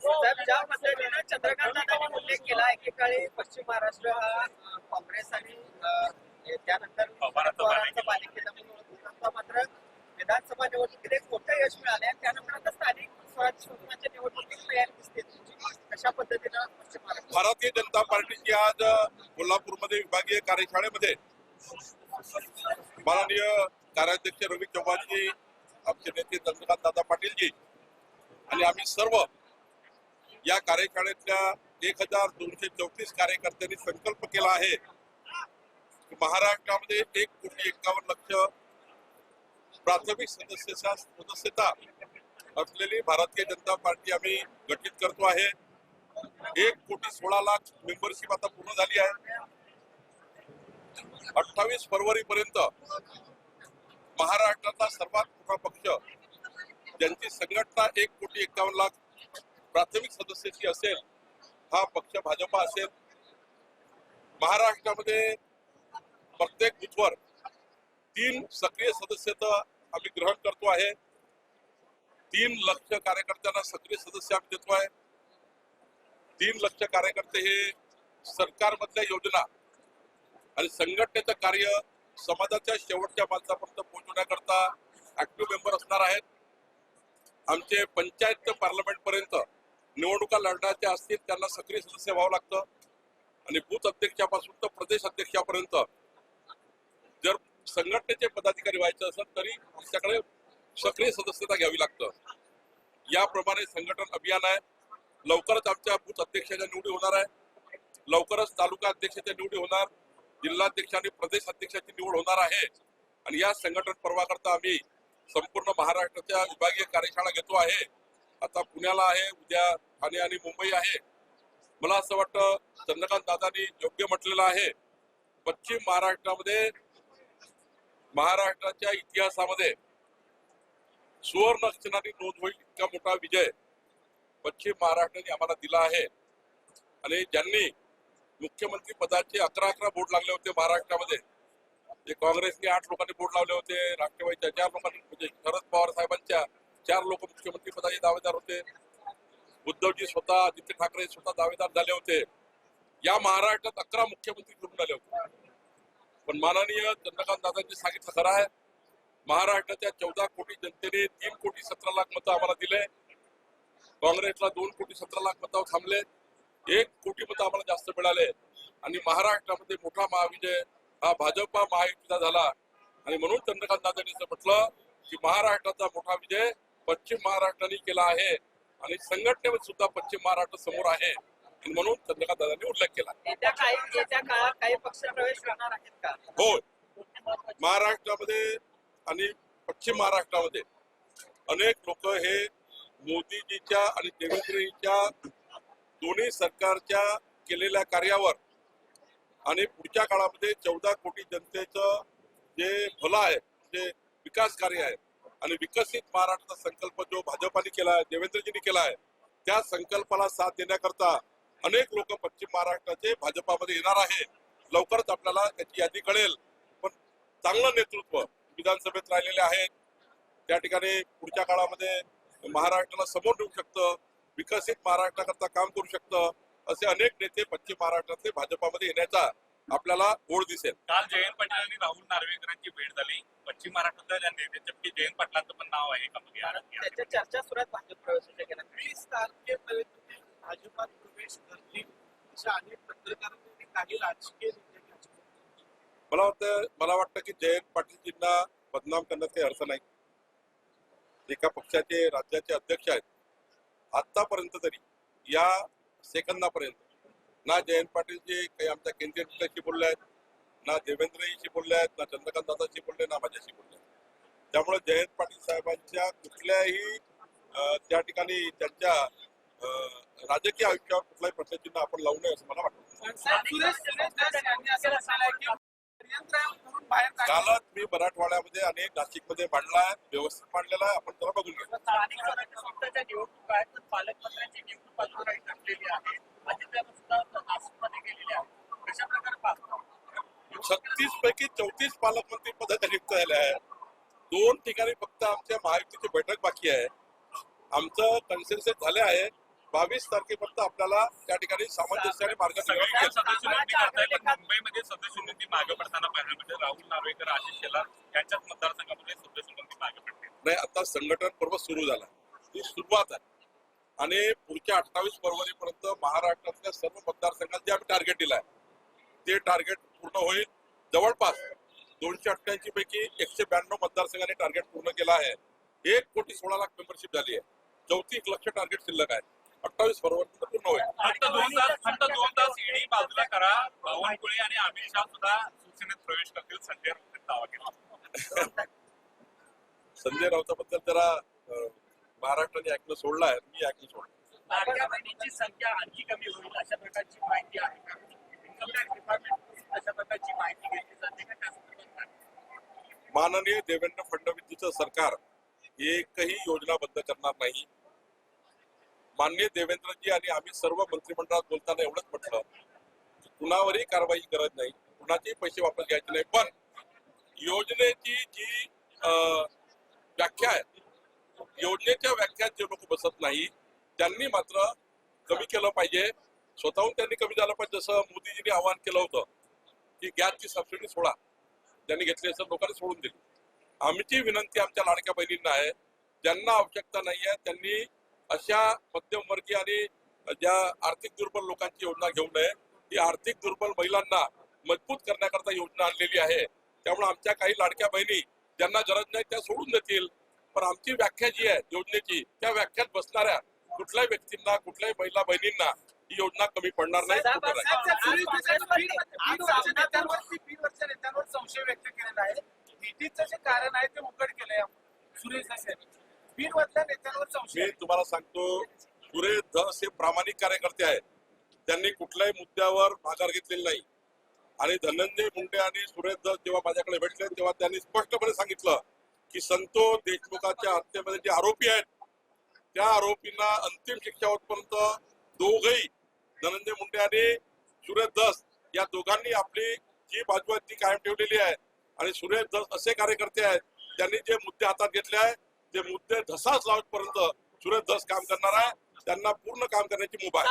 साहेब ज्या पद्धतीनं चंद्रकांत दादांनी उल्लेख केला एकेकाळी पश्चिम महाराष्ट्र हा काँग्रेस आणि त्यानंतर पवारांचा पालिकेचा ओळखला जातो. मात्र विधानसभा निवडणुकीत मोठं यश मिळाले त्यानंतर आता स्थानिक स्वराज्य संस्थांच्या निवडणुकीत तयारी दिसते. कशा पद्धतीनं पश्चिम महाराष्ट्र भारतीय जनता पार्टीची आज कोल्हापूरमध्ये विभागीय कार्यशाळेमध्ये माननीय कार्याध्यक्ष रवी चव्हाणजी आमचे नेते चंद्रकांत दादा पाटीलजी आणि आम्ही सर्व या कार्यशाळेतल्या एक हजार दोनशे चौतीस कार्यकर्त्यांनी संकल्प केला आहे. महाराष्ट्रामध्ये एक कोटी एकावन्न लक्ष प्राथमिक सदस्यता सदस्यता असलेली भारतीय जनता पार्टी आम्ही गठीत करतो आहे. एक कोटी सोळा लाख मेंबरशिप आता पूर्ण झाली आहे. अठ्ठावीस फरवरी पर्यंत महाराष्ट्राचा सर्वात मोठा पक्ष ज्यांची संघटना एक कोटी एकावन्न लाख प्राथमिक सदस्याची असेल हा पक्ष भाजपा असेल महाराष्ट्रामध्ये प्रत्येक बुथवर तीन सक्रिय सदस्यता आम्ही ग्रहण करतो आहे. तीन लक्ष कार्यकर्त्यांना सक्रिय सदस्य आम्ही देतो आहे. तीन लक्ष कार्यकर्ते हे सरकारमधल्या योजना आणि संघटनेचं कार्य समाजाच्या शेवटच्या माणसापर्यंत पोहोचवण्याकरता ऍक्टिव्ह मेंबर असणार आहेत. आमचे पंचायत ते पार्लमेंट पर्यंत निवडणुका लढण्याच्या असतील त्यांना सक्रिय सदस्य व्हावं लागतं. आणि बूथ अध्यक्षापासून तर प्रदेश अध्यक्षापर्यंत. जर संघटनेचे पदाधिकारी व्हायचे असेल तरी आमच्याकडे सक्रिय सदस्यता घ्यावी लागतं. याप्रमाणे संघटन अभियान आहे. लवकरच आमच्या बूथ अध्यक्षाच्या निवडी होणार आहे. लवकरच तालुका अध्यक्षाच्या निवडी होणार. जिल्हाध्यक्ष आणि प्रदेश अध्यक्षाची निवड होणार आहे. आणि या संघटन पर्वाकरता आम्ही संपूर्ण महाराष्ट्राच्या विभागीय कार्यशाळा घेतो आहे. आता पुण्याला आहे उद्या ठाणे आणि मुंबई आहे. मला असं वाटतं चंद्रकांत दादांनी योग्य म्हटलेलं आहे. पश्चिम महाराष्ट्रामध्ये महाराष्ट्राच्या इतिहासामध्ये सुवर्ण अक्षरांनी नोंद होईल इतका मोठा विजय पश्चिम महाराष्ट्राने आम्हाला दिला आहे. आणि ज्यांनी मुख्यमंत्री पदाचे अकरा अकरा बोर्ड लागले होते महाराष्ट्रामध्ये जे काँग्रेसने आठ लोकांनी बोर्ड लावले होते राष्ट्रवादीच्या चार लोकांनी म्हणजे शरद पवार साहेबांच्या चार लोक मुख्यमंत्री पदाचे दावेदार होते उद्धवजी स्वतः आदित्य ठाकरे स्वतः दावेदार झाले होते. या महाराष्ट्रात अकरा मुख्यमंत्री निवडून आले होते. पण माननीय चंद्रकांत दादांनी सांगितलं खरं आहे महाराष्ट्राच्या चौदा कोटी जनतेने तीन कोटी सतरा लाख मतं आम्हाला दिले. काँग्रेसला दोन कोटी सतरा लाख मतावर थांबले. एक कोटी मतं आम्हाला जास्त मिळाले. आणि महाराष्ट्रामध्ये मोठा महाविजय हा भाजपा महायुतीचा झाला. आणि म्हणून चंद्रकांत दादांनी असं म्हटलं की महाराष्ट्राचा मोठा विजय पश्चिम महाराष्ट्राने केला आहे. आणि संघटनेमध्ये सुद्धा पश्चिम महाराष्ट्र समोर आहे. म्हणून चंद्रकांत दादांनी उल्लेख केला. होय. महाराष्ट्रामध्ये आणि पश्चिम महाराष्ट्रामध्ये अनेक लोक हे मोदीजीच्या आणि देवेंद्रजीच्या दोन्ही सरकारच्या केलेल्या कार्यावर आणि पुढच्या काळामध्ये चौदा कोटी जनतेचं जे भलं आहे जे विकास कार्य आहे आणि विकसित महाराष्ट्राचा संकल्प जो भाजपाने केला आहे देवेंद्रजींनी केला आहे त्या संकल्पाला साथ देण्याकरता अनेक लोक पश्चिम महाराष्ट्राचे भाजपामध्ये येणार आहे. लवकरच आपल्याला त्याची यादी कळेल. पण चांगलं नेतृत्व विधानसभेत राहिलेले आहेत. त्या ठिकाणी पुढच्या काळामध्ये महाराष्ट्राला समोर नेऊ शकतं विकसित महाराष्ट्राकरता काम करू शकतं असे अनेक नेते पश्चिम महाराष्ट्रातले भाजपामध्ये येण्याचा आपल्याला ओढ दिसेल. काल जयंत पाटील आणि राहुल नार्वेकरांची भेट झाली. पश्चिम महाराष्ट्रातल्या नेत्यांच्यापैकी जयंत पाटलांचं पण नाव आहे का त्याच्या चर्चा सुरुवात भाजप प्रवेशाच्या केला वीस तारखेपर्यंत भाजपात प्रवेश करतील अशा अनेक पत्रकारांनी आणि काही राजकीय मला वाटतं मला वाटतं की जयंत पाटीलजींना बदनाम करण्यात काही अर्थ नाही. एका पक्षाचे राज्याचे अध्यक्ष आहेत. आतापर्यंत तरी या सेकंदापर्यंत ना जयंत पाटीलजी काही आमच्या केंद्रीय नेत्याशी बोलले आहेत ना देवेंद्रजीशी बोलले आहेत ना चंद्रकांत दादाशी बोलले ना माझ्याशी बोलले आहेत. त्यामुळे जयंत पाटील साहेबांच्या कुठल्याही त्या ठिकाणी त्यांच्या राजकीय आयुष्यावर कुठलाही प्रश्नचिन्ह आपण लावू नये असं मला वाटतं. कालच मी मराठवाड्यामध्ये अनेक नाशिकमध्ये मांडला आहे व्यवस्थित मांडलेला आहे आपण त्याला बघून घेऊ. पालकमंत्र्यांची निवडणूक छत्तीस पैकी चौतीस पालकमंत्री पदाच्या नियुक्त झाल्या आहेत. दोन ठिकाणी फक्त आमच्या महायुतीची बैठक बाकी आहे. आमचं कन्सेन्सेस झाले आहे. बावीस तारखेपर्यंत आपल्याला त्या ठिकाणी सामंजस्याने मार्ग मुंबईमध्ये सदस्य नोंदणी मागे पडताना पाहायला मिळते. राहुल नार्वेकर आशिष शेलार यांच्याच मतदारसंघामध्ये सदस्य नोंदणी मागे पडते. नाही आता संघटन पर्व सुरू झालं. ती सुरुवात आहे. आणि पुढच्या अठ्ठावीस फरवरीपर्यंत महाराष्ट्रातल्या सर्व मतदारसंघात जे आम्ही टार्गेट दिलं आहे ते टार्गेट पूर्ण होईल. जवळपास दोनशे अठ्ठ्याऐंशी पैकी एकशे ब्याण्णव मतदारसंघांनी टार्गेट पूर्ण केलं आहे. एक कोटी सोळा लाख मेंबरशिप झाली आहे. चौतीस लक्ष टार्गेट शिल्लक आहे. अठ्ठावीस फरवरीपर्यंत पूर्ण होईल. फक्त दोन तास फक्त दोन तास ईडी बाजूला करा. बावनकुळे आणि अमित शहा सुद्धा शिवसेनेत प्रवेश करतील. संजय राऊत दावा केला. संजय राऊताबद्दल जरा महाराष्ट्राने ऐकणं सोडलं आहे. मी ऐकणं सोडलं. संख्या आणखी कमी होईल अशा प्रकारची माहिती आहे का इन्कम टॅक्स डिपार्टमेंट अशा प्रकारची माहिती घेतली जाते का त्या संदर्भात काय? माननीय देवेंद्र फडणवीसचं सरकार एकही योजना बंद करणार नाही. माननीय देवेंद्रजी आणि आम्ही सर्व मंत्रिमंडळात बोलताना एवढंच म्हटलं की कुणावरही कारवाई करत नाही कुणाचेही पैसे वापस घ्यायचे नाही. पण योजनेची जी अं, व्याख्या आहे योजनेच्या व्याख्यात जे लोक बसत नाही त्यांनी मात्र कमी केलं पाहिजे. स्वतःहून त्यांनी कमी झालं पाहिजे. जसं मोदीजींनी आवाहन केलं होतं की गॅसची सबसिडी सोडा. त्यांनी घेतली असं लोकांनी सोडून दिली. आमची विनंती आमच्या लाडक्या बहिणींना आहे. ज्यांना आवश्यकता नाही आहे त्यांनी अशा मध्यमवर्गीय आणि ज्या आर्थिक दुर्बल लोकांची योजना घेऊ नये. ही आर्थिक दुर्बल महिलांना मजबूत करण्याकरता योजना आणलेली आहे. त्यामुळे आमच्या काही लाडक्या बहिणी ज्यांना गरज नाही त्या सोडून देतील. पण आमची व्याख्या जी आहे योजनेची त्या व्याख्यात बसणाऱ्या कुठल्याही व्यक्तींना कुठल्याही महिला बहिणींना ही योजना कमी पडणार नाही संशय व्यक्त केलेला आहे. भीतीचं जे कारण आहे ते उघड केलंय सुरेश नेत्यांवर संशय मी तुम्हाला सांगतो सुरेश धस हे प्रामाणिक कार्यकर्ते आहेत त्यांनी कुठल्याही मुद्द्यावर माघार घेतलेली नाही. आणि धनंजय मुंडे आणि सुरेश धस जेव्हा माझ्याकडे भेटले तेव्हा त्यांनी स्पष्टपणे सांगितलं की संतोष देशमुखाच्या हत्येमध्ये जे आरोपी आहेत त्या आरोपींना अंतिम शिक्षा होतपर्यंत दोघही धनंजय मुंडे आणि सुरेश धस या दोघांनी आपली जी बाजू आहे ती कायम ठेवलेली आहे. आणि सुरेश धस असे कार्यकर्ते आहेत त्यांनी जे मुद्दे हातात घेतले आहे ते मुद्दे धसाच लावतपर्यंत सुरेश धस काम करणार आहे. त्यांना पूर्ण काम करण्याची मुभा आहे.